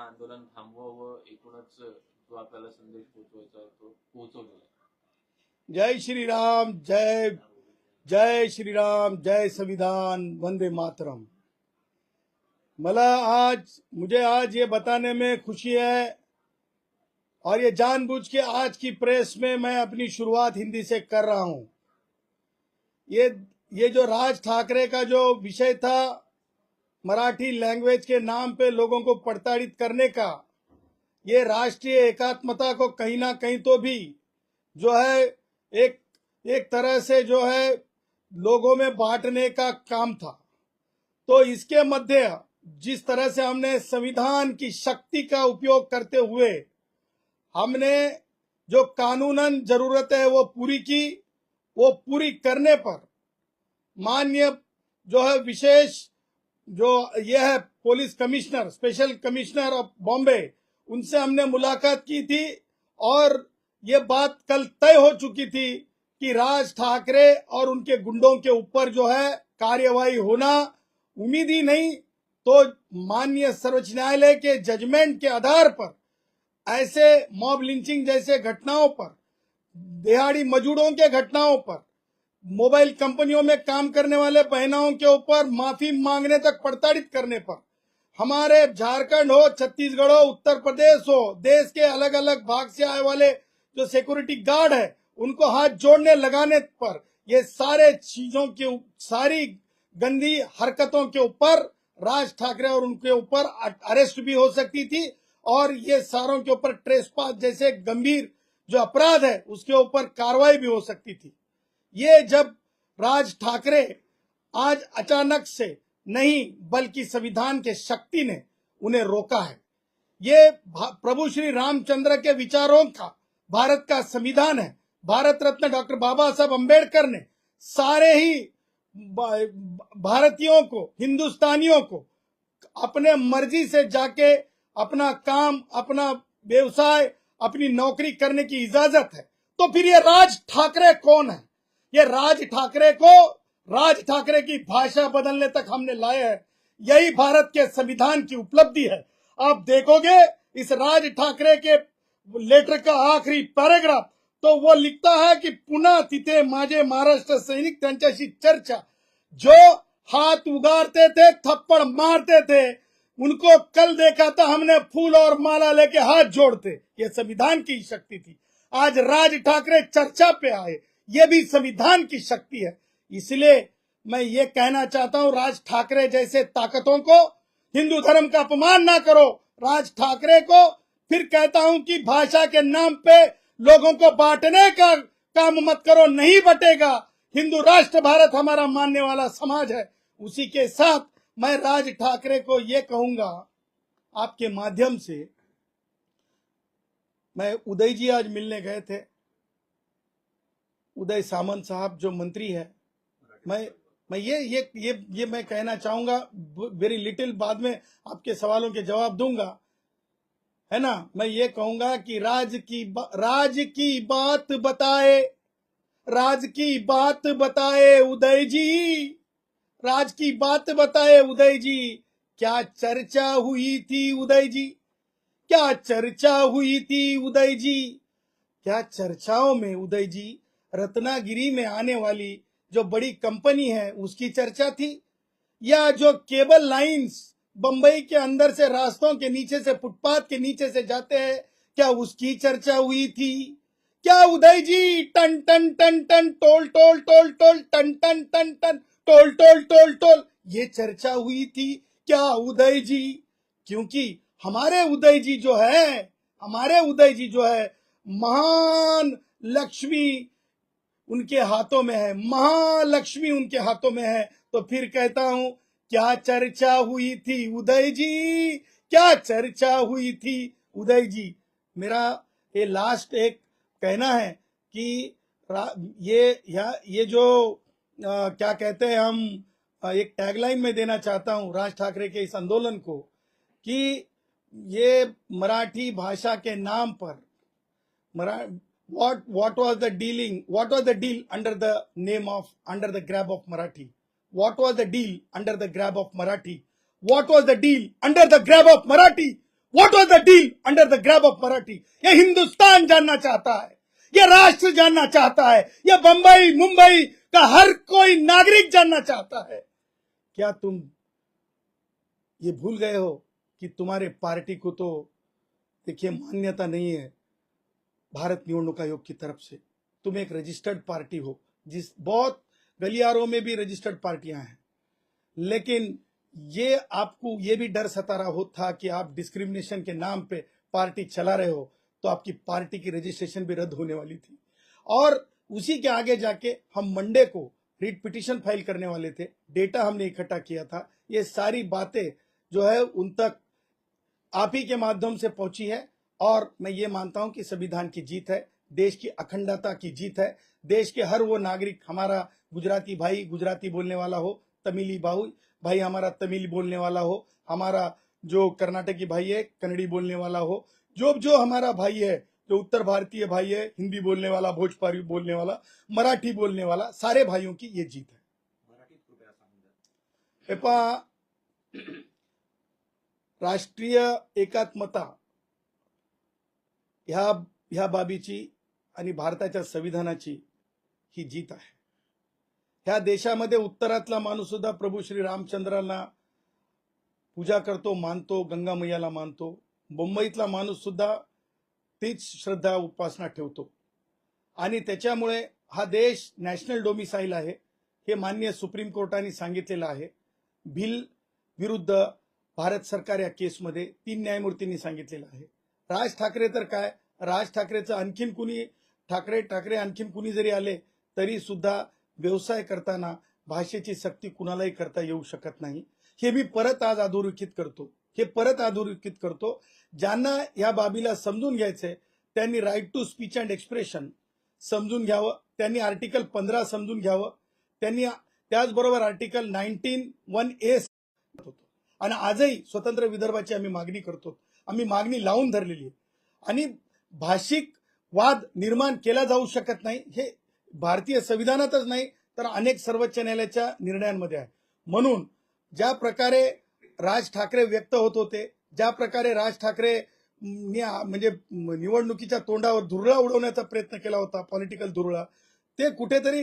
आंदोलन थांबवावं एकूणच जो आपल्याला संदेश पोहोचवायचा तो पोहोचवलेला जय श्री राम जय जय श्री राम जय संविधान वंदे मातरम. मला आज मुझे आज ये बताने में खुशी है और ये जानबूझ के आज की प्रेस में मैं अपनी शुरुआत हिंदी से कर रहा हूं। ये ये जो राज ठाकरे का जो विषय था मराठी लैंग्वेज के नाम पे लोगों को प्रताड़ित करने का, ये राष्ट्रीय एकात्मता को कहीं ना कहीं तो भी जो है एक एक तरह से जो है लोगों में बांटने का काम था। तो इसके मध्य जिस तरह से हमने संविधान की शक्ति का उपयोग करते हुए हमने जो कानूनन ज़रूरत है वो पूरी की, वो पूरी करने पर मान्य जो है विशेष जो ये है police commissioner special commissioner of Bombay उनसे हमने मुलाकात की थी और ये बात कल तय हो चुकी थी कि राज ठाकरे और उनके गुंडों के ऊपर जो है कार्यवाही होना उम्मीद ही नहीं तो माननीय सर्वोच्च न्यायालय के जजमेंट के आधार पर, ऐसे मॉब लिंचिंग जैसे घटनाओं पर, दिहाड़ी मजदूरों के घटनाओं पर मोबाइल कंपनियों में काम करने वाले बहनाओं के ऊपर माफ़ी मांगने तक प्रताड़ित करने पर, हमारे झारखंड हो, छत्तीसगढ़ हो, उत्तर प्रदेश हो, देश के अलग अलग भाग से आए वाले जो सिक्योरिटी गार्ड है, उनको हाथ जोड़ने लगाने पर, ये सारे चीज़ों के सारी गंदी हरकतों के ऊपर, राज ठाकरे और उनके ऊपर अरेस्ट भी हो सकती थी और ये सारों के ऊपर ट्रेसपास जैसे गंभीर जो अपराध है, उसके ऊपर कार्रवाई भी हो सकती थी। ये जब राज ठाकरे आज अचानक से नहीं, बल्कि संविधान के शक्ति ने उन्हें रोका है। ये प्रभु श्री रामचंद्र के विचारों का भारत का संविधान है। भारत रत्न डॉक्टर बाबा साहब अंबेडकर ने सारे ही भारतीयों को, हिंदुस्तानियों को अपने मर्ज़ी से जाके अपना काम, अपना व्यवसाय, अपनी नौकरी करने की इजाज़त है। तो फिर ये राज ठाकरे कौन है? ये राज ठाकरे को, राज ठाकरे की भाषा बदलने तक हमने लाए है। यही भारत के संविधान की उपलब्धि है। आप देखोगे, इस राज ठाकरे के लेटर का आखिरी पैराग्राफ तो वो लिखता है कि पुन्हा तिथे माझे महाराष्ट्र सैनिक त्यांच्याशी चर्चा। जो हाथ उगारते थे, थप्पड़ मारते थे, उनको कल देखा था हमने फूल और माला लेके हाथ जोड़ते। ये संविधान की शक्ति थी। आज राज ठाकरे चर्चा पे आए। ये भी संविधान की शक्ति है। इसलिए मैं ये कहना चाहता हूँ, राज ठाकरे जैसे ताकतों को हिंदू धर्म का अपमान ना करो। राज ठाकरे को फिर कहता हूँ कि भाषा के नाम पे लोगों को बांटने का काम मत करो, नहीं बटेगा। हिंदू राष्ट्र भारत हमारा मानने वाला समाज है। उसी के साथ मैं राज ठाकरे को ये कहूँगा, आपके माध्यम से, मैं उदय जी आज मिलने गए थे। उदय सामंत साहब जो मंत्री है मैं मैं ये ये ये ये मैं कहना चाहूँगा वेरी लिटिल बाद में आपके सवालों के जवाब दूँगा। है ना? मैं ये कहूँगा कि राज की राज की बात बताए राज की बात बताए उदय जी। राज की बात बताए उदय जी। क्या चर्चा हुई थी उदय जी? क्या चर्चा हुई थी उदय जी? क्या चर्चाओं में उदय जी? रत्नागिरी में आने वाली जो बड़ी कंपनी है, उसकी चर्चा थी? या जो केबल लाइंस बंबई के अंदर से रास्तों के नीचे से, फुटपाथ के नीचे से जाते हैं, क्या उसकी चर्चा हुई थी? क्या उदय जी टन टन टन टन, टोल टोल टोल टोल, टन टन टन टन, टोल टोल टोल टोल, ये चर्चा हुई थी? क्या उदय जी? क्योंकि हमारे उदय जी जो है, हमारे उदय जी जो है, महान लक्ष्मी उनके हाथों में है। महालक्ष्मी उनके हाथों में है। तो फिर कहता हूँ क्या चर्चा हुई थी उदय जी? क्या चर्चा हुई थी उदय जी? मेरा ये लास्ट एक कहना है कि ये या ये जो अ, क्या कहते हैं हम एक टैगलाइन में देना चाहता हूँ राज ठाकरे के इस आंदोलन को कि ये मराठी भाषा के नाम पर मरा what what was the dealing what was the deal under the name of under the grab of marathi what was the deal under the grab of marathi what was the deal under the grab of marathi what was the deal under the grab of Marathi ये हिंदुस्तान जानना चाहता है ये राष्ट्र जानना चाहता है ये बंबई मुंबई का हर कोई नागरिक जानना चाहता है क्या तुम ये भूल गए हो कि तुम्हारे पार्टी को तो देखिए मान्यता नहीं है भारत निवडणूक आयोग की तरफ़ से। तुम एक रजिस्टर्ड पार्टी हो, जिस बहुत गलियारों में भी रजिस्टर्ड पार्टियाँ हैं। लेकिन ये आपको ये भी डर सता रहा हो था कि आप डिस्क्रिमिनेशन के नाम पे पार्टी चला रहे हो तो आपकी पार्टी की रजिस्ट्रेशन भी रद्द होने वाली थी। और उसी के आगे जाके हम मंडे को रिट पिटीशन फ़ाइल करने वाले थे। डेटा हमने इकट्ठा किया था। ये सारी बातें जो है उन तक आप ही के माध्यम से पहुँची है। और मैं ये मानता हूँ कि संविधान की जीत है देश की अखंडता की जीत है देश के हर वो नागरिक हमारा गुजराती भाई गुजराती बोलने वाला हो तमिली भाई भाई हमारा तमिल बोलने वाला हो हमारा जो कर्नाटकी भाई है कन्नड़ी बोलने वाला हो जो जो हमारा भाई है जो उत्तर भारतीय भाई है हिंदी बोलने वाला भोजपुरी बोलने वाला मराठी बोलने वाला सारे भाइयों की ये जीत है। पहा राष्ट्रीय एकात्मता ह्या ह्या बाबीची आणि भारताच्या संविधानाची ही जीत आहे. ह्या देशामध्ये उत्तरातला माणूस सुद्धा प्रभू श्री रामचंद्रांना पूजा करतो मानतो गंगा मैयाला मानतो. मुंबईतला माणूस सुद्धा तीच श्रद्धा उपासना ठेवतो. आणि त्याच्यामुळे हा देश नॅशनल डोमिसाईल आहे हे मान्य सुप्रीम कोर्टाने सांगितलेलं आहे. भिल विरुद्ध भारत सरकार या केसमध्ये तीन न्यायमूर्तींनी सांगितलेलं आहे. राज ठाकरे तर काय? राज ठाकरेचं आणखीन कुणी? ठाकरे ठाकरे आणखीन कुणी जरी आले तरी सुद्धा व्यवसाय करताना भाषेची सक्ती कुणालाही करता येऊ शकत नाही. हे मी परत आज अधोरेखित करतो. हे परत अधोरेखित करतो. ज्यांना या बाबीला समजून घ्यायचंय त्यांनी right to speech and expression समजून घ्यावं. त्यांनी आर्टिकल पंधरा समजून घ्यावं. त्यांनी त्याचबरोबर आर्टिकल नाईन्टीन वन ए होतो आणि आजही स्वतंत्र विदर्भाची आम्ही मागणी करतो. आम्ही मागणी लावून धरलेली आहे. आणि भाषिक वाद निर्माण केला जाऊ शकत नाही हे भारतीय संविधानातच नाही तर अनेक सर्वोच्च न्यायालयाच्या निर्णयांमध्ये आहे. म्हणून ज्या प्रकारे राज ठाकरे व्यक्त होत होते ज्या प्रकारे राज ठाकरे म्हणजे निवडणुकीच्या तोंडावर धुरळा उडवण्याचा प्रयत्न केला होता पॉलिटिकल धुरळा ते कुठेतरी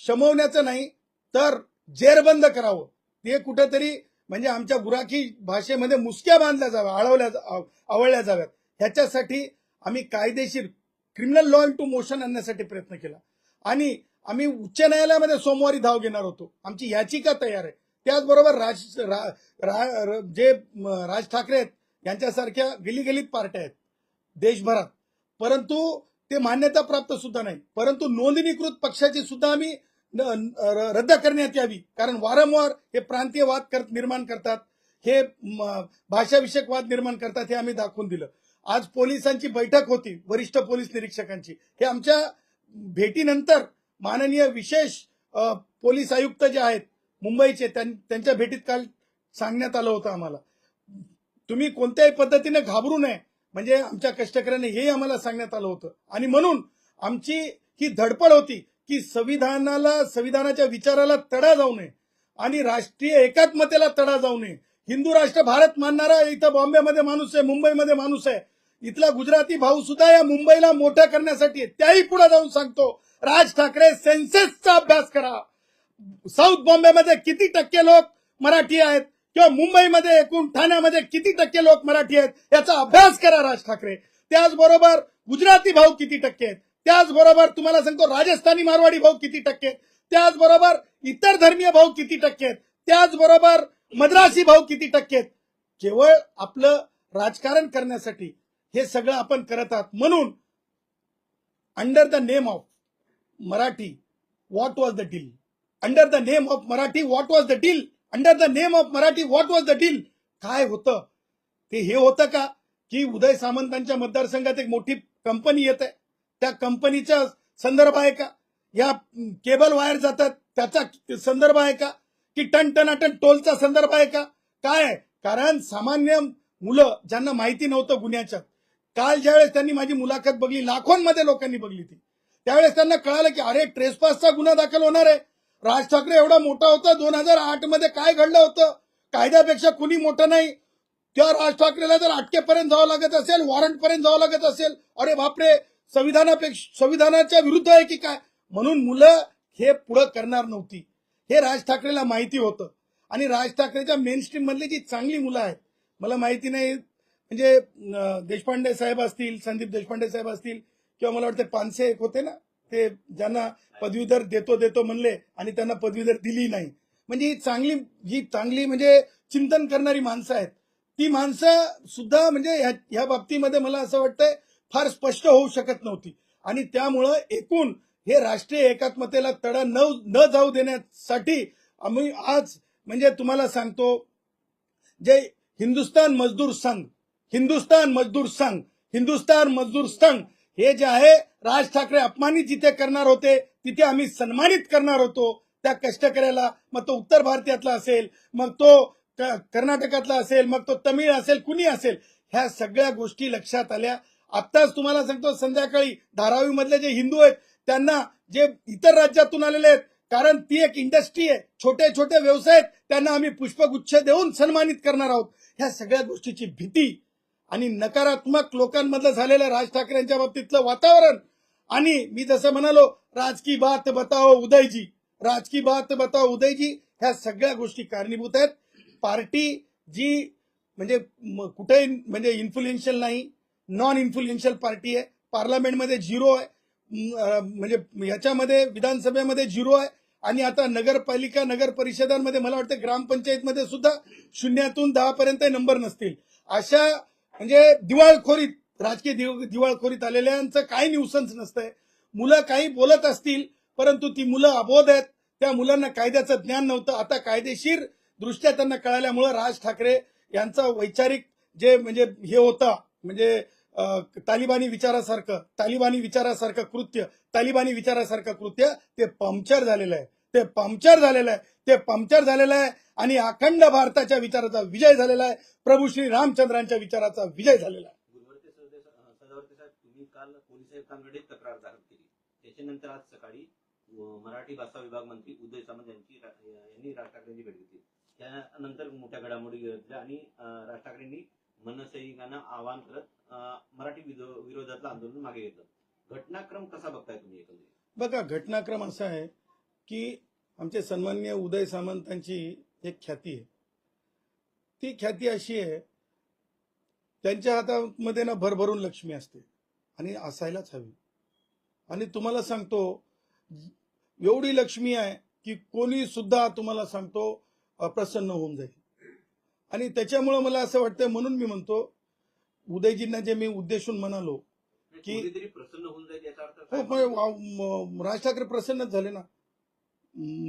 शमवण्याचं नाही तर जेरबंद करावं. ते कुठेतरी म्हणजे आमच्या गुराखी भाषेमध्ये मुसक्या बांधल्या जाव्या आळवल्या जा- आवळल्या जाव्यात. ह्याच्यासाठी आम्ही कायदेशीर criminal law into motion आणण्यासाठी प्रयत्न केला. आणि आम्ही उच्च न्यायालयामध्ये सोमवारी धाव घेणार होतो. आमची याचिका तयार आहे. त्याचबरोबर राज रा- रा- रा, जे राज ठाकरे आहेत यांच्यासारख्या गलीगलीत पार्ट्या आहेत. देशभरात. परंतु ते मान्यता प्राप्त सुद्धा नाही. परंतु नोंदणीकृत पक्षाची सुद्धा आम्ही रद्द करण्यात यावी. कारण वारंवार हे प्रांतीय वाद कर- निर्माण करतात. हे भाषाविषयक वाद निर्माण करतात हे आम्ही दाखवून दिलं. आज पोलिसांची बैठक होती वरिष्ठ पोलीस निरीक्षकांची. हे आमच्या भेटीनंतर माननीय विशेष पोलीस आयुक्त जे आहेत मुंबईचे त्यां- त्यांच्या भेटीत काल सांगण्यात आलं होतं आम्हाला. तुम्ही कोणत्याही पद्धतीने घाबरू नये. म्हणजे आमच्या कष्टकऱ्यांनी हेही आम्हाला सांगण्यात आलं होतं. आणि म्हणून आमची ही धडपड होती. की संविधानाला संविधानाच्या विचाराला तडा जाऊ नये आणि राष्ट्रीय एकात्मतेला तडा जाऊ नये. हिंदू राष्ट्र भारत मानणारा इथं बॉम्बेमध्ये माणूस आहे मुंबईमध्ये माणूस आहे. इथला गुजराती भाऊ सुद्धा या मुंबईला मोठं करण्यासाठी त्याही पुढे जाऊन सांगतो राज ठाकरे सेन्सेसचा अभ्यास करा. साऊथ बॉम्बेमध्ये किती टक्के लोक मराठी आहेत? किंवा मुंबईमध्ये एकूण ठाण्यामध्ये किती टक्के लोक मराठी आहेत? याचा अभ्यास करा राज ठाकरे. त्याचबरोबर गुजराती भाऊ किती टक्के आहेत? त्याचबरोबर तुम्हाला सांगतो राजस्थानी मारवाडी भाऊ किती टक्के त्याचबरोबर इतर धर्मीय भाऊ किती टक्के आहेत त्याचबरोबर मद्रासी भाऊ किती टक्के आहेत केवळ आपलं राजकारण करण्यासाठी हे सगळं आपण करत आहात. म्हणून under the name of Marathi what was the deal under the name of Marathi what was the deal under the name of Marathi what was the deal काय होतं? ते हे होतं का? की उदय सामंतांच्या मतदारसंघात एक मोठी कंपनी येत आहे त्या कंपनीचा संदर्भ आहे का? या केबल वायर जातात त्याचा संदर्भ आहे का? की टन टनाटन टोलचा संदर्भ आहे का? काय कारण सामान्य मुलं ज्यांना माहिती नव्हतं गुन्ह्याच्या काल ज्यावेळेस त्यांनी माझी मुलाखत बघली लाखोंमध्ये लोकांनी बघली ती. त्यावेळेस त्यांना कळालं की अरे ट्रेसपासचा गुन्हा दाखल होणार आहे. राज ठाकरे एवढा मोठा होता दोन हजार आठमध्ये काय घडलं होतं? कायद्यापेक्षा कुणी मोठं नाही. त्या राज ठाकरेला जर अटकेपर्यंत जावं लागत असेल वॉरंट पर्यंत जावं लागत असेल अरे बापरे संविधानापेक्षा संविधानाच्या विरुद्ध आहे की काय? म्हणून मुलं हे पुढं करणार नव्हती. हे राज ठाकरेला माहिती होतं. आणि राज ठाकरेच्या मेन स्ट्रीम मधली जी चांगली मुलं आहेत मला माहिती नाही म्हणजे देशपांडे साहेब असतील संदीप देशपांडे साहेब असतील किंवा मला वाटतं पानसे एक होते ना ते ज्यांना पदवीधर देतो देतो म्हणले आणि त्यांना पदवीधर दिली नाही. म्हणजे ही चांगली जी चांगली म्हणजे चिंतन करणारी माणसं आहेत. ती माणसं सुद्धा म्हणजे ह्या ह्या बाबतीमध्ये मला असं वाटतंय फार स्पष्ट होऊ शकत नव्हती. आणि त्यामुळं एकूण हे राष्ट्रीय एकात्मतेला तडा न न जाऊ देण्यासाठी आम्ही आज म्हणजे तुम्हाला सांगतो जे हिंदुस्तान मजदूर संघ हिंदुस्तान मजदूर संघ हिंदुस्तान मजदूर संघ हे जे आहे राज ठाकरे अपमानित जिथे करणार होते तिथे आम्ही सन्मानित करणार होतो त्या कष्टकऱ्याला. मग तो उत्तर भारतीयातला असेल मग तो कर्नाटकातला असेल मग तो तमिळ असेल कुणी असेल ह्या सगळ्या गोष्टी लक्षात आल्या. आत्ताच तुम्हाला सांगतो संध्याकाळी धारावी मधले जे हिंदू आहेत त्यांना जे इतर राज्यातून आलेले आहेत कारण ती एक इंडस्ट्री आहे. छोटे छोटे व्यवसाय आहेत त्यांना आम्ही पुष्पगुच्छ देऊन सन्मानित करणार आहोत. ह्या सगळ्या गोष्टीची भीती आणि नकारात्मक लोकांमधलं झालेलं राज ठाकरेंच्या बाबतीतलं वातावरण. आणि मी जसं म्हणालो राजकी बात बताओ उदयजी. राजकी बात बताओ उदयजी ह्या सगळ्या गोष्टी कारणीभूत आहेत. पार्टी जी म्हणजे कुठेही म्हणजे इन्फ्लुएन्शियल नाही नॉन इन्फ्लुएन्शियल पार्टी आहे. पार्लमेंटमध्ये झिरो आहे. म्हणजे याच्यामध्ये विधानसभेमध्ये झिरो आहे. आणि आता नगरपालिका नगर परिषदांमध्ये मला वाटतं ग्रामपंचायतमध्ये सुद्धा शून्यातून दहापर्यंत नंबर नसतील. अशा म्हणजे दिवाळखोरीत राजकीय दिव- दिवाळखोरीत आलेल्यांचं काही न्यूसन्स नसतंय. मुलं काही बोलत असतील परंतु ती मुलं अबोध आहेत. त्या मुलांना कायद्याचं ज्ञान नव्हतं. आता कायदेशीर दृष्ट्या त्यांना कळाल्यामुळं राज ठाकरे यांचा वैचारिक जे म्हणजे हे होता म्हणजे तालिबानी विचारासारखं तालिबानी विचारासारखं कृत्य तालिबानी विचारासारखं कृत्य ते पंक्चर झालेलं आहे. ते पंक्चर झालेलं आहे. ते पंक्चर झालेलं आहे आणि अखंड भारताच्या विचाराचा विजय झालेला आहे. प्रभू श्री रामचंद्रांच्या विचाराचा विजय झालेला आहे. तक्रार दाखल केली. त्याच्यानंतर आज सकाळी मराठी भाषा विभाग मंत्री उदय सामंत यांची यांनी राज ठाकरेंची भेट घेतली. त्यानंतर मोठ्या घडामोडी घडल्या आणि राज ठाकरेंनी मनसैनिकांना आवाहन करत मराठी विरोधातलं आंदोलन मागे घेतलं. घटनाक्रम कसा बघताय तुम्ही एकंदरीत? बघा घटनाक्रम असा आहे की आमचे सन्मान्य उदय सामंतांची एक ख्याती आहे. ती ख्याती अशी आहे त्यांच्या हातामध्ये ना भरभरून लक्ष्मी असते आणि असायलाच हवी. आणि तुम्हाला सांगतो एवढी लक्ष्मी आहे की कोणी सुद्धा तुम्हाला सांगतो प्रसन्न होऊन जाईल. आणि त्याच्यामुळं मला असं वाटतं म्हणून मी म्हणतो उदयजींना जे मी उद्देशून म्हणालो की- कोणीतरी प्रसन्न होऊन जाईल हो राज ठाकरे प्रसन्नच झाले ना.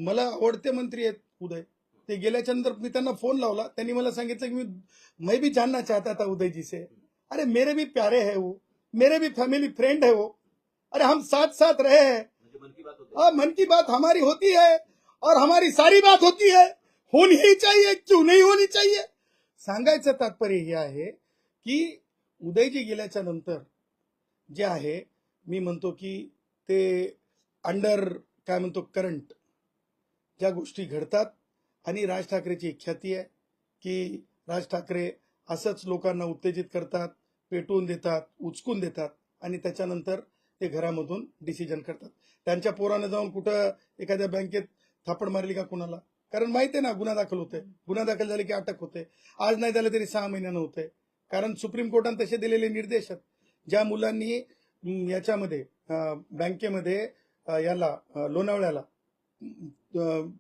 मला आवडते मंत्री आहेत उदय. ते गेल्याच्यानंतर मी त्यांना फोन लावला. त्यांनी मला सांगितलं की मी मैं भी जानना चाहता था उदय जी से अरे मेरे भी प्यारे है वो. मेरे भी फैमिली फ्रेंड है वो. अरे हम साथ साथ रहे हैं. म्हणजे मन की बात होते. हाँ, मन की बात हमारी होती है और हमारी सारी बात होती है। होनी ही चाहिए क्यों नहीं होनी चाहिए. सांगायचं तात्पर्य हे आहे की उदयजी गेल्याच्यानंतर जे आहे मी म्हणतो की ते अंडर काय म्हणतो करंट ज्या गोष्टी घडतात आणि राज ठाकरेची एक ख्याती आहे की राज ठाकरे असंच लोकांना उत्तेजित करतात पेटवून देतात उचकून देतात आणि त्याच्यानंतर ते घरामधून डिसिजन करतात. त्यांच्या पोरानं जाऊन कुठं एखाद्या बँकेत थापड मारली का कुणाला? कारण माहिती आहे ना गुन्हा दाखल होते गुन्हा दाखल झाले की अटक होते आज नाही झालं तरी सहा महिन्यानं होते कारण सुप्रीम कोर्टाने तसे दिलेले निर्देश आहेत. ज्या मुलांनी याच्यामध्ये बँकेमध्ये याला लोणावळ्याला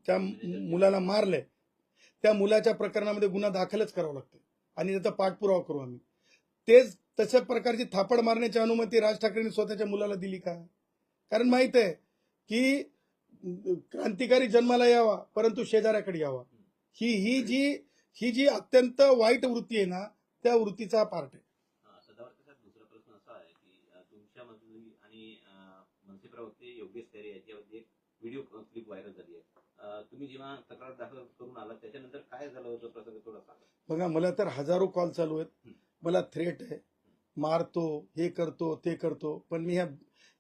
त्या मुलाला मारलंय. त्या मुलाच्या प्रकरणामध्ये गुन्हा दाखलच करावा लागतो आणि त्याचा पाठपुरावा करू आम्ही. तेच तशा प्रकारची थापड मारण्याची अनुमती राज ठाकरेंनी स्वतःच्या मुलाला दिली का? कारण माहीत आहे की क्रांतिकारी जन्माला यावा परंतु शेजाऱ्याकडे यावा. ही ही जी ही जी अत्यंत वाईट वृत्ती आहे ना त्या वृत्तीचा पार्ट आहे. अं, सदावर्ते साहेब दुसरा प्रश्न असा आहे की अं, तुमच्यामधली आणि अं, मनसे प्रवक्ते योगेश तेरे याच्यामध्ये एक व्हिडिओ क्लिप व्हायरल झाली आहे. तुम्ही जेव्हा तक्रार दाखल करून आला त्याच्यानंतर काय झालं होतं? प्रसंग थोडा सांगा. बघा मला तर हजारो कॉल चालू आहेत. मला थ्रेट आहे. मारतो हे करतो ते करतो पण मी ह्या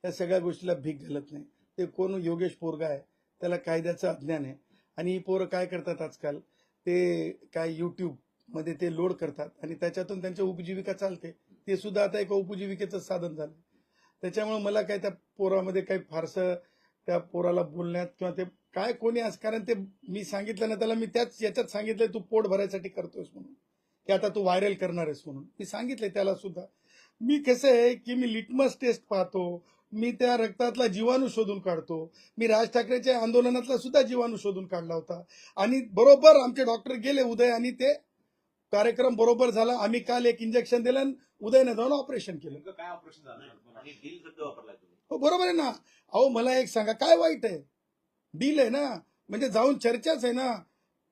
या सगळ्या गोष्टीला भीक घालत नाही. ते कोण योगेश पोरगा आहे त्याला कायद्याचं अज्ञान आहे. आणि ही पोरं काय करतात आजकाल? ते काय यूट्यूबमध्ये ते लोड करतात आणि त्याच्यातून त्यांची उपजीविका चालते. ते सुद्धा आता एका उपजीविकेचं साधन झालं त्याच्यामुळे मला काय त्या पोरामध्ये काही फारसं त्या पोराला बोलण्यात किंवा ते काय कोणी आज कारण ते मी सांगितलं ना त्याला मी त्याच याच्यात सांगितलंय तू पोट भरायसाठी करतोयस म्हणून. की आता तू व्हायरल करणार आहेस म्हणून. मी सांगितलंय त्याला सुद्धा. मी कसं आहे की मी लिटमस टेस्ट पाहतो मी त्या रक्तातला जीवाणू शोधून काढतो. मी राज ठाकरेच्या आंदोलनातला सुद्धा जीवाणू शोधून काढला होता. आणि बरोबर आमचे डॉक्टर गेले उदय आणि ते कार्यक्रम बरोबर झाला. आम्ही काल एक इंजेक्शन दिलं आणि उदयने जाऊन ऑपरेशन केलं. काय ऑपरेशन झालं? तुम्ही. हो बरोबर आहे ना. अहो मला एक सांगा काय वाईट आहे? डील आहे ना. म्हणजे जाऊन चर्चाच आहे ना.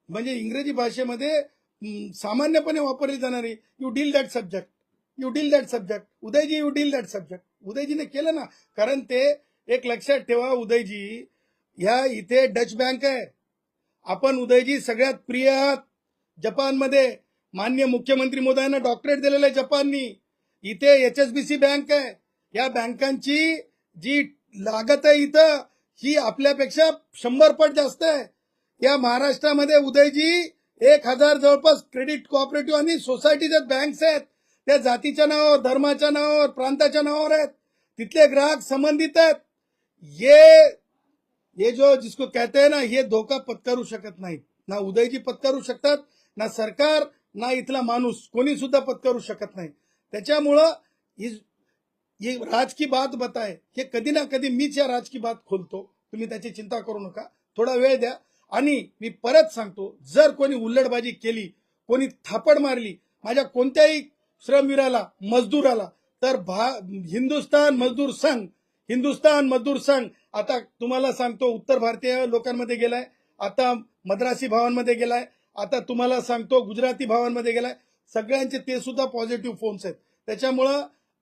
म्हणजे इंग्रजी भाषेमध्ये सामान्यपणे वापरली जाणारी you deal that subject you deal that subject Udayji you deal that subject उदयजीने केलं ना. कारण ते एक लक्षात ठेवा उदयजी ह्या इथे डच बँक आहे. आपण उदयजी सगळ्यात प्रिय आहात. जपानमध्ये मान्य मुख्यमंत्री मोदयांना डॉक्टरेट दिलेलं आहे जपाननी. इथे H S B C bank आहे. या बँकांची जी लागत आहे इथं ही आपल्यापेक्षा शंभर पट जास्त आहे. या महाराष्ट्रामध्ये उदयजी एक हजार जवळपास क्रेडिट कॉपरेटिव्ह आणि सोसायटीच्या बँक्स आहेत. त्या जातीच्या नावावर धर्माच्या नावावर प्रांताच्या नावावर आहेत. तिथले ग्राहक संबंधित आहेत. ये ये जो जिसको कहते हैं ना हे धोका पत्करू शकत नाहीत. ना उदयजी पत्करू शकतात ना सरकार ना इथला माणूस. कोणी सुद्धा पत्करू शकत नाही. त्याच्यामुळं ही ये राज की बात बताय. हे कधी ना कधी मीच या राज की बात खोलतो. तुम्ही त्याची चिंता करू नका. थोडा वेळ द्या. आणि मी परत सांगतो जर कोणी उल्लडबाजी केली कोणी थापड मारली माझ्या कोणत्याही श्रमवीराला मजदूराला. तर भा हिंदुस्तान मजदूर संघ हिंदुस्तान मजदूर संघ आता तुम्हाला सांगतो उत्तर भारतीय लोकांमध्ये गेलाय आता मद्रासी भावांमध्ये गेलाय आता तुम्हाला सांगतो गुजराती भावांमध्ये गेलाय. सगळ्यांचे ते सुद्धा पॉझिटिव्ह फोन्स आहेत. त्याच्यामुळं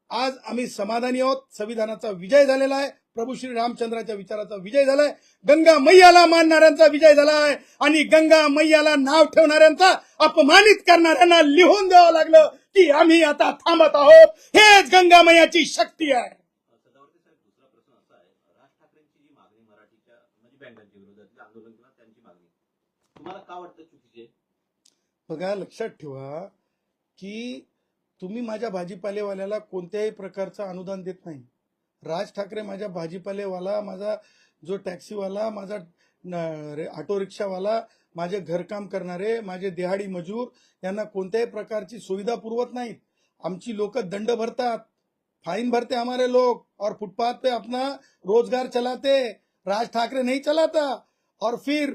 आज आम्ही समाधानी आहोत. संविधानाचा विजय झालेला आहे. प्रभू श्री रामचंद्राच्या विचाराचा विजय झालाय. गंगा मैयाला मानणाऱ्यांचा विजय झालाय. आणि गंगा मैयाला नाव ठेवणाऱ्यांचा अपमानित करणाऱ्यांना लिहून द्यावं लागलं की आम्ही आता थांबत आहोत. हेच गंगा मैयाची शक्ती आहे. आहे बघा लक्षात ठेवा की तुम्ही माझ्या भाजीपालेवाल्याला कोणत्याही प्रकारचं अनुदान देत नाही. राज ठाकरे माझ्या भाजीपालेवाला माझा जो टॅक्सीवाला माझा रे- ऑटो रिक्षावाला माझे घरकाम करणारे माझे देहाडी मजूर यांना कोणत्याही प्रकारची सुविधा पुरवत नाहीत. आमची लोक दंड भरतात. फाइन भरते हमारे लोग और फुटपाथ पे अपना रोजगार चलाते. राज ठाकरे नहीं चलाता. और फिर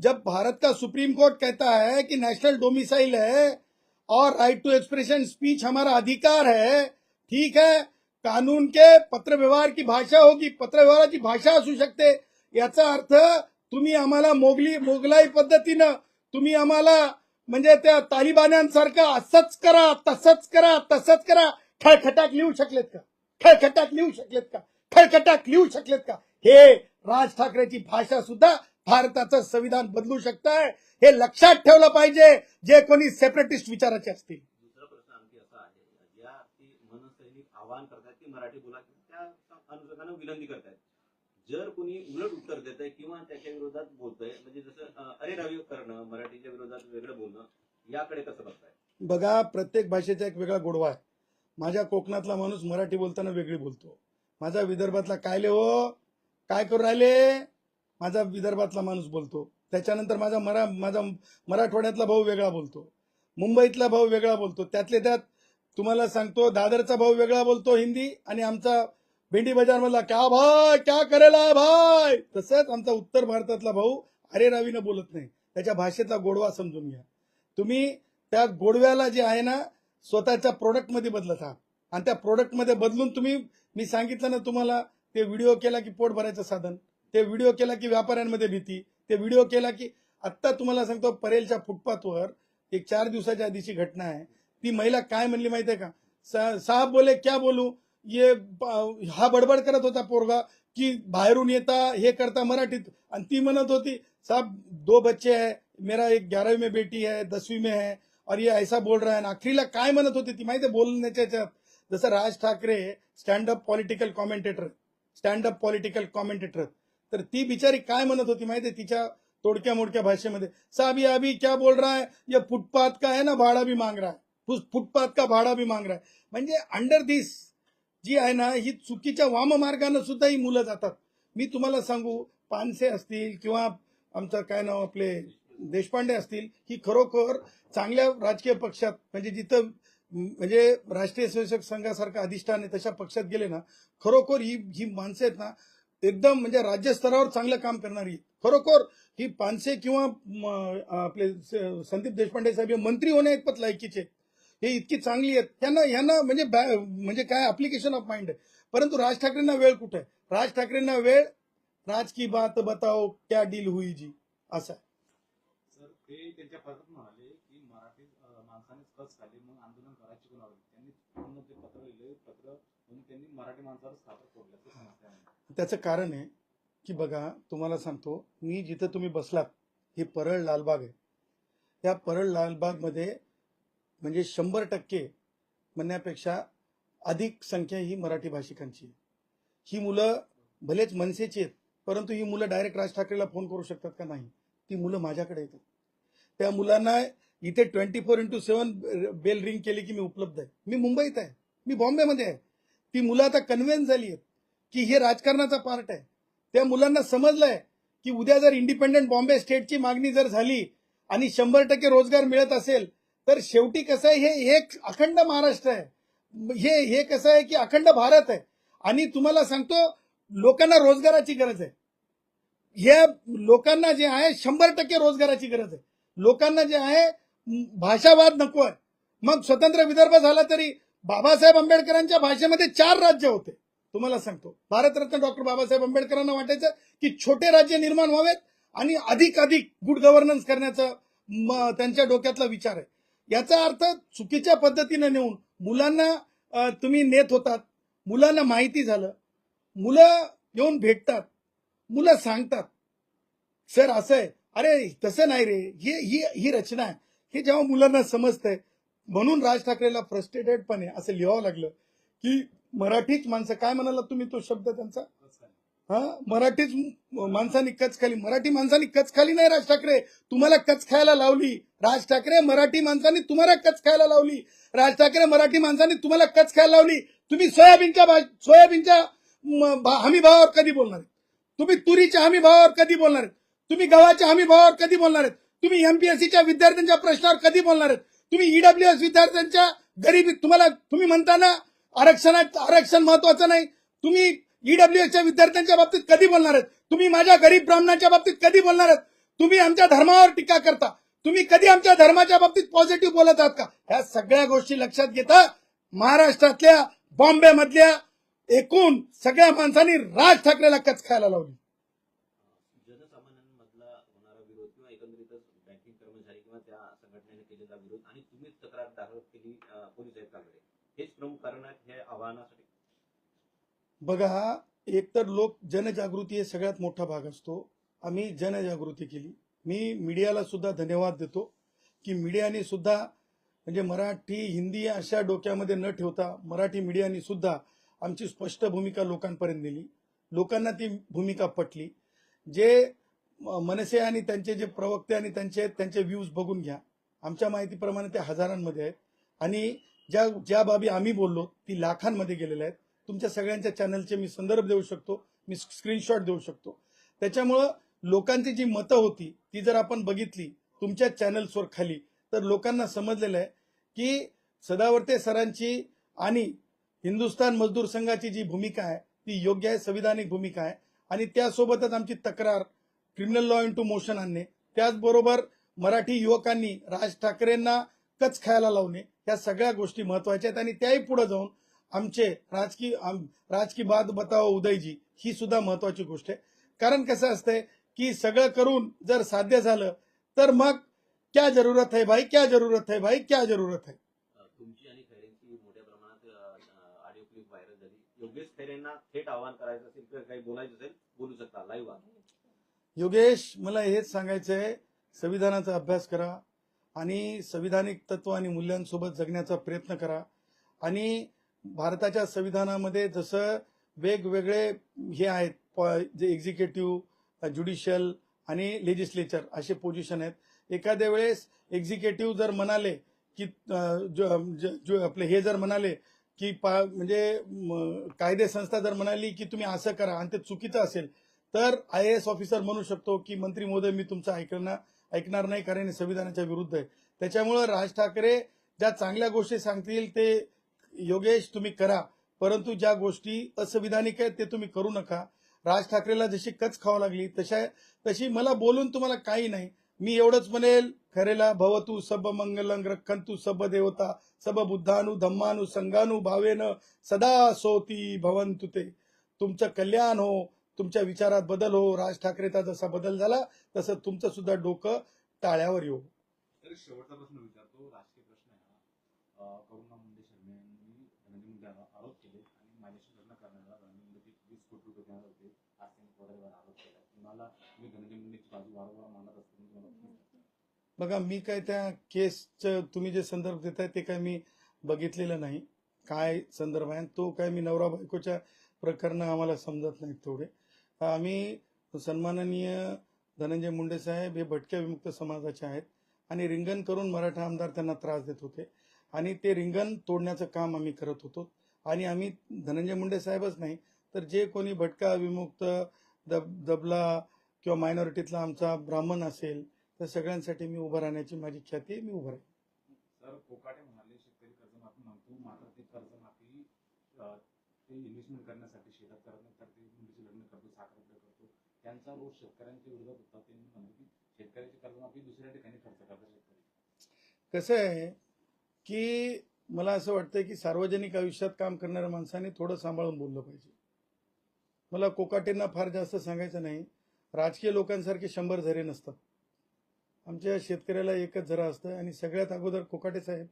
जब भारत का सुप्रीम कोर्ट कहता है कि नेशनल डोमिसाइल है और राइट टू एक्सप्रेशन स्पीच हमारा अधिकार है ठीक है कानून के पत्र व्यवहार की भाषा होगी पत्र व्यवहाराची भाषा असू शकते. याचा अर्थ तुम्ही आम्हाला मोगली मोगलाई पद्धतीनं तुम्ही आम्हाला म्हणजे त्या तालिबान्यांसारखं असंच करा तसंच करा तसंच करा खळखटाक लिहू शकलेत का? खळखटाक लिहू शकलेत का? खळखटाक लिहू शकलेत का? हे राज ठाकरेची भाषा सुद्धा भारताचं संविधान बदलू शकतंय. हे लक्षात ठेवलं पाहिजे जे कोणी सेपरेटिस्ट विचाराचे असतील दुसरा प्रश्न आणखी असा आहे ज्या ती मनसैनिक आवाहन करतायत की मराठी बोला त्या अनुषंगानं विनंती करतायत. जर कोणी उलट उत्तर देत आहे किंवा त्याच्या विरोधात बोलतंय म्हणजे जसं अरे रवी करणं मराठीच्या विरोधात वेगळं बोलणं याकडे कसं बघताय? बघा प्रत्येक भाषेचा एक वेगळा गोडवा आहे. माझ्या कोकणातला माणूस मराठी बोलताना वेगळी बोलतो. माझा विदर्भातला काय ले हो? काय करू राहिले? माझा विदर्भातला माणूस बोलतो. त्याच्यानंतर माझा मरा माझा मराठवाड्यातला भाऊ वेगळा बोलतो. मुंबईतला भाऊ वेगळा बोलतो. त्यातले त्यात तुम्हाला सांगतो दादरचा भाऊ वेगळा बोलतो हिंदी आणि आमचा भेंडी बाजार मधला क्या भाय क्या करेला भाय तसंच आमचा उत्तर भारतातला भाऊ अरे रावीनं बोलत नाही. त्याच्या भाषेतला गोडवा समजून घ्या. तुम्ही त्या गोडव्याला जे आहे ना स्वतःच्या प्रोडक्टमध्ये बदलत आहात. आणि त्या प्रोडक्टमध्ये बदलून तुम्ही मी सांगितलं ना तुम्हाला ते व्हिडिओ केला की पोट भरायचं साधन ते व्हिडिओ केला की व्यापाऱ्यांमध्ये भीती ते व्हिडिओ केला की आत्ता तुम्हाला सांगतो परेलच्या फुटपाथवर एक चार दिवसाच्या आधीची घटना आहे. ती महिला काय म्हणली माहिती आहे का? साहेब साहब बोले क्या बोलू? ये हा बडबड करत होता पोरगा की बाहेरून येता हे करता मराठीत. आणि ती म्हणत होती साहब दो बच्चे है मेरा एक ग्यारहवीं में बेटी है दसवीं में है और ये ऐसा बोल रहा है. ना आखरीला काय म्हणत होती ती माहिती आहे बोलण्याच्या ह्याच्यात जसं Raj Thackeray stand up political commentator stand up political commentator तर ती बिचारी काय म्हणत होती माहिती आहे तिच्या तोडक्या मोडक्या भाषेमध्ये? साहब ये अभी क्या बोल रहा है? ये फुटपाथ का है ना? भाड़ा भी मांग रहा है. फुटपाथ का भाडा भी मांग रहा है म्हणजे अंडर दिस जी आहे ना ही चुकीच्या वाममार्गानं सुद्धा ही मुलं जातात. मी तुम्हाला सांगू पानसे असतील किंवा आमचं काय नाव आपले देशपांडे असतील ही खरोखर चांगल्या राजकीय पक्षात म्हणजे जिथं म्हणजे राष्ट्रीय स्वयंसेवक संघासारखं अधिष्ठान आहे तशा पक्षात गेले ना खरोखर ही ही माणसं आहेत ना एकदम म्हणजे राज्यस्तरावर चांगलं काम करणारी. खरोखर ही पानसे किंवा आपले स- संदीप देशपांडे साहेब हे मंत्री होण्या इतपत लायकीचे. आहेत. हे इतकी चांगली आहेत. त्यांना यांना म्हणजे म्हणजे काय अप्लिकेशन ऑफ माइंड आहे. परंतु राज ठाकरेंना वेळ कुठे? राज ठाकरेंना वेळ? राज की बात बताओ क्या डील हुई जी? असं ते त्यांच्या पत्रात म्हणाले की मराठी अं, माणसानेच कस खाली मग आंदोलन करायची कोणावर? त्यांनी पूर्ण ते पत्र लिहिले पत्र म्हणून त्यांनी मराठी माणसावरच खापर फोडल्याचं समजते आम्हाला. त्याचं कारण आहे की बघा तुम्हाला सांगतो मी जिथं तुम्ही बसलात हे परळ लालबाग आहे. या परळ लालबागमध्ये म्हणजे शंभर टक्के म्हणण्यापेक्षा अधिक संख्या ही मराठी भाषिकांची आहे. ही मुलं भलेच मनसेची आहेत परंतु ही मुलं डायरेक्ट राज ठाकरेला फोन करू शकतात का नाही? ती मुलं माझ्याकडे येतात. त्या मुलांना इथे twenty four into seven bell ring केली की मी उपलब्ध आहे. मी मुंबईत आहे. मी बॉम्बेमध्ये आहे. ती मुलं आता कन्व्हिन्स झाली आहेत की हे राजकारणाचा पार्ट आहे. त्या मुलांना समजलंय की उद्या जर इंडिपेंडंट बॉम्बे स्टेटची मागणी जर झाली आणि शंभर टक्के रोजगार मिळत असेल तर शेवटी कसं आहे हे एक अखंड महाराष्ट्र आहे. हे हे कसं आहे की अखंड भारत आहे. आणि तुम्हाला सांगतो लोकांना रोजगाराची गरज आहे. या लोकांना जे आहे शंभर टक्के रोजगाराची गरज आहे. लोकांना जे आहे भाषावाद नको आहे. मग स्वतंत्र विदर्भ झाला तरी बाबासाहेब आंबेडकरांच्या भाषेमध्ये चार राज्य होते. तुम्हाला सांगतो भारतरत्न डॉक्टर बाबासाहेब आंबेडकरांना वाटायचं की छोटे राज्य निर्माण व्हावेत आणि अधिक अधिक गुड गव्हर्नन्स करण्याचा त्यांच्या डोक्यातला विचार आहे. याचा अर्थ चुकीच्या पद्धतीने नेऊन मुलांना तुम्ही नेत होतात. मुलांना माहिती झालं. मुलं येऊन भेटतात. मुलं सांगतात. सर असं आहे. अरे तसं नाही रे. ही ही ही रचना आहे. हे जेव्हा मुलांना समजतंय म्हणून राज ठाकरेला फ्रस्ट्रेटेडपणे असं लिहावं लागलं की मराठीच माणसं काय म्हणाला तुम्ही तो शब्द त्यांचा? हा? मराठीच म- माणसांनी कच खाली. मराठी माणसांनी कच खाली नाही राज ठाकरे. तुम्हाला कच खायला लावली. राज ठाकरे मराठी माणसांनी तुम्हाला कच खायला लावली. राज ठाकरे मराठी माणसांनी तुम्हाला कच खायला लावली. तुम्ही सोयाबीनच्या भा- सोयाबीनच्या हमी भावावर कधी बोलणार तुम्ही तुरीच्या हमी भावावर कधी बोलणार तुम्ही गव्हाच्या हमी भावावर कधी बोलणार आहेत? तुम्ही एमपीएससीच्या विद्यार्थ्यांच्या प्रश्नावर कधी बोलणार आहेत? तुम्ही ईडब्ल्यूएस विद्यार्थ्यांच्या गरिबी तुम्हाला तुम्ही म्हणता ना आरक्षणात आरक्षण महत्वाचं नाही. तुम्ही ईडब्ल्यू एसच्या विद्यार्थ्यांच्या बाबतीत कधी बोलणार आहेत? तुम्ही माझ्या गरीब ब्राह्मणांच्या बाबतीत कधी बोलणार आहेत? तुम्ही आमच्या धर्मावर टीका करता. तुम्ही कधी आमच्या धर्माच्या बाबतीत पॉझिटिव्ह बोलत आहात का? ह्या सगळ्या गोष्टी लक्षात घेता महाराष्ट्रातल्या बॉम्बे मधल्या एकूण सगळ्या माणसांनी राज ठाकरेला कच खायला लावली. जनसामान्यांमधला होणारा विरोध किंवा एकंदरीतच बँकिंग कर्मचारी किंवा त्या संघटनेने केलेला विरोध आणि तक्रार दाखल केली पोलीस हेच प्रमुख कारण आहेत हे आव्हानासाठी बघा एकतर लोक जनजागृती हे सगळ्यात मोठा भाग असतो. आम्ही जनजागृती केली. मी मीडियाला सुद्धा धन्यवाद देतो की मीडियाने सुद्धा म्हणजे मराठी हिंदी अशा डोक्यामध्ये न ठेवता मराठी मीडियाने सुद्धा आमची स्पष्ट भूमिका लोकांपर्यंत नेली. लोकांना ती भूमिका पटली. जे म- मनसे आणि त्यांचे जे प्रवक्ते आणि त्यांचे त्यांचे व्ह्यूज बघून घ्या. आमच्या माहितीप्रमाणे ते हजारांमध्ये आहेत. आणि ज्या ज्या बाबी आम्ही बोललो ती लाखांमध्ये गेलेल्या आहेत. तुमच्या सगळ्यांच्या चॅनलचे मी संदर्भ देऊ शकतो मी स्क्रीनशॉट देऊ शकतो. त्याच्यामुळं लोकांची जी मतं होती ती जर आपण बघितली तुमच्या चॅनल्सवर खाली तर लोकांना समजलेलं आहे की सदावर्ते सरांची आणि हिंदुस्थान मजदूर संघाची जी भूमिका आहे ती योग्य आहे संविधानिक भूमिका आहे. आणि त्यासोबतच आमची तक्रार criminal law into motion आणणे त्याचबरोबर मराठी युवकांनी राज ठाकरेंना कच खायला लावणे या सगळ्या गोष्टी महत्त्वाच्या आहेत. आणि त्याही पुढे जाऊन आमचे राजकीय आम- राजकी बात बताओ उदयजी ही सुद्धा महत्वाची गोष्ट आहे. कारण कसं असतंय की सगळं करून जर साध्य झालं तर मग क्या जरूरत है भाई क्या जरूरत है भाई क्या जरूरत है? अं, तुमची आणि खैरेंची मोठ्या प्रमाणात ऑडिओ क्लिप व्हायरल झाली. योगेश खैरेंना थेट आव्हान करायचं असेल किंवा काही बोलायचं असेल बोलू शकता लाईव्ह योगेश मला हेच सांगायचं आहे संविधानाचा अभ्यास करा आणि संविधानिक तत्व आणि मूल्यांसोबत जगण्याचा प्रयत्न करा. आणि भारताच्या संविधानामध्ये जसं वेगवेगळे हे आहेत प- जे एक्झिक्युटिव्ह ज्युडिशियल आणि लेजिस्लेचर असे पोझिशन आहेत. एखाद्या वेळेस एक्झिक्युटिव्ह जर म्हणाले की आपले हे जर म्हणाले की पा म्हणजे कायदे संस्था जर म्हणाली की तुम्ही असं करा आणि ते चुकीचं असेल तर आय एस ऑफिसर म्हणू शकतो की मंत्री महोदय मी तुमचं ऐकणार ऐकणार नाही कारण संविधानाच्या विरुद्ध आहे. त्याच्यामुळं राज ठाकरे ज्या चांगल्या गोष्टी सांगतील ते योगेश तुम्ही करा. परंतु ज्या गोष्टी असंविधानिक आहेत ते तुम्ही करू नका. राज ठाकरेला जशी कच खावं लागली तशा तशी मला बोलून तुम्हाला काही नाही. मी एवढंच म्हणेल खरेला भवतु सब मंगलंग तू सब देवता सब बुद्धानु धम्मानु संगानु भावेन सदा सोती भवंतु ते. तुमचं कल्याण हो तुमच्या विचारात बदल हो राज ठाकरेचा जसा बदल झाला तसं तुमचं सुद्धा डोकं टाळ्यावर येऊ. शेवटचा प्रश्न विचारतो राजकीय प्रश्न आहे हा अं, करुणा मुंडे शर्मा यांनी धनंजय आरोप केले आणि माझ्याशी लग्न करण्याला धनंजय मुंडे वीस कोटी रुपये देणार होते. आज त्यांनी कोर्टावर आरोप केला. तुम्हाला मी धनंजय मुंडेची बाजू वारंवार मांडत असतो तुम्हाला बघा मी काय त्या केसचं तुम्ही जे संदर्भ देताय ते काय मी बघितलेलं नाही. काय संदर्भ आहे तो काय मी नवरा बायकोच्या प्रकरण आम्हाला समजत नाहीत तेवढे. आम्ही सन्माननीय धनंजय मुंडे साहेब हे भटक्या विमुक्त समाजाचे आहेत आणि रिंगण करून मराठा आमदार त्यांना त्रास देत होते. आणि ते रिंगण तोडण्याचं काम आम्ही करत होतो. आणि आम्ही धनंजय मुंडे साहेबच नाही तर जे कोणी भटका विमुक्त दब दबला किंवा मायनॉरिटीतला आमचा ब्राह्मण असेल तर सगळ्यांसाठी मी उभं राहण्याची माझी ख्याती आहे मी उभं राहील कसं आहे की मला असं वाटतं की सार्वजनिक आयुष्यात काम करणाऱ्या माणसाने थोडं सांभाळून बोललं पाहिजे. मला कोकाटेंना फार जास्त सांगायचं नाही. राजकीय लोकांसारखे शंभर झरे नसतात. आमच्या शेतकऱ्याला एकच झरा असतं आणि सगळ्यात अगोदर कोकाटे साहेब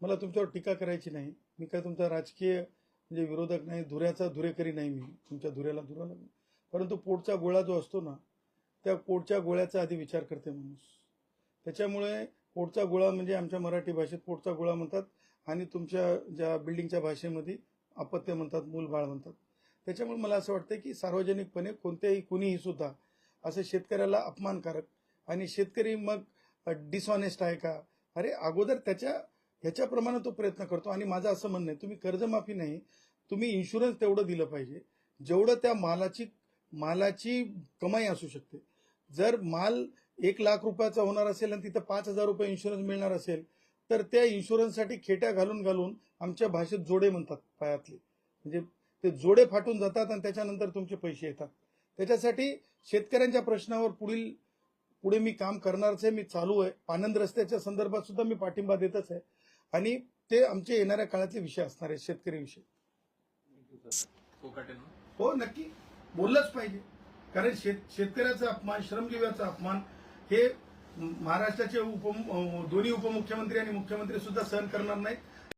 मला तुमच्यावर टीका करायची नाही. मी काय तुमचा राजकीय म्हणजे विरोधक नाही धुऱ्याचा धुरेकरी नाही मी. तुमच्या धुऱ्याला धुरा परंतु पोटचा गोळा जो असतो ना त्या पोटच्या गोळ्याचा आधी विचार करते माणूस. त्याच्यामुळे पोटचा गोळा म्हणजे आमच्या मराठी भाषेत पोटचा गोळा म्हणतात आणि तुमच्या ज्या बिल्डिंगच्या भाषेमध्ये अपत्य म्हणतात मूल बाळ म्हणतात. त्याच्यामुळे मला असं वाटतं की सार्वजनिकपणे कोणत्याही कुणीही सुद्धा असं शेतकऱ्याला अपमानकारक आणि शेतकरी मग डिसऑनेस्ट आहे का? अरे अगोदर त्याच्या ह्याच्याप्रमाणे तो प्रयत्न करतो आणि माझं असं म्हणणं आहे तुम्ही कर्जमाफी नाही तुम्ही इन्शुरन्स तेवढं दिलं पाहिजे. जेवढं त्या मालाची मालाची कमाई असू शकते. जर माल एक लाख रुपयाचा होणार असेल आणि तिथं पाच हजार रुपये इन्शुरन्स मिळणार असेल तर त्या इन्शुरन्ससाठी खेट्या घालून घालून आमच्या भाषेत जोडे म्हणतात पायातले. म्हणजे ते जोडे फाटून जातात आणि त्याच्यानंतर तुमचे पैसे येतात. त्याच्यासाठी शेतकऱ्यांच्या प्रश्नावर पुढील पुढे मी काम करणारच आहे मी चालू आहे. आनंद रस्त्याच्या संदर्भात सुद्धा मी पाठिंबा देतच आहे. आणि ते आमचे येणाऱ्या काळातले विषय असणार आहेत शेतकरी विषय. हो नक्की. बोललंच पाहिजे. कारण शेत शेतकऱ्याचा अपमान श्रमजीव्याचा अपमान हे महाराष्ट्राचे उप दोन्ही उपमुख्यमंत्री आणि मुख्यमंत्री सुद्धा सहन करणार नाहीत.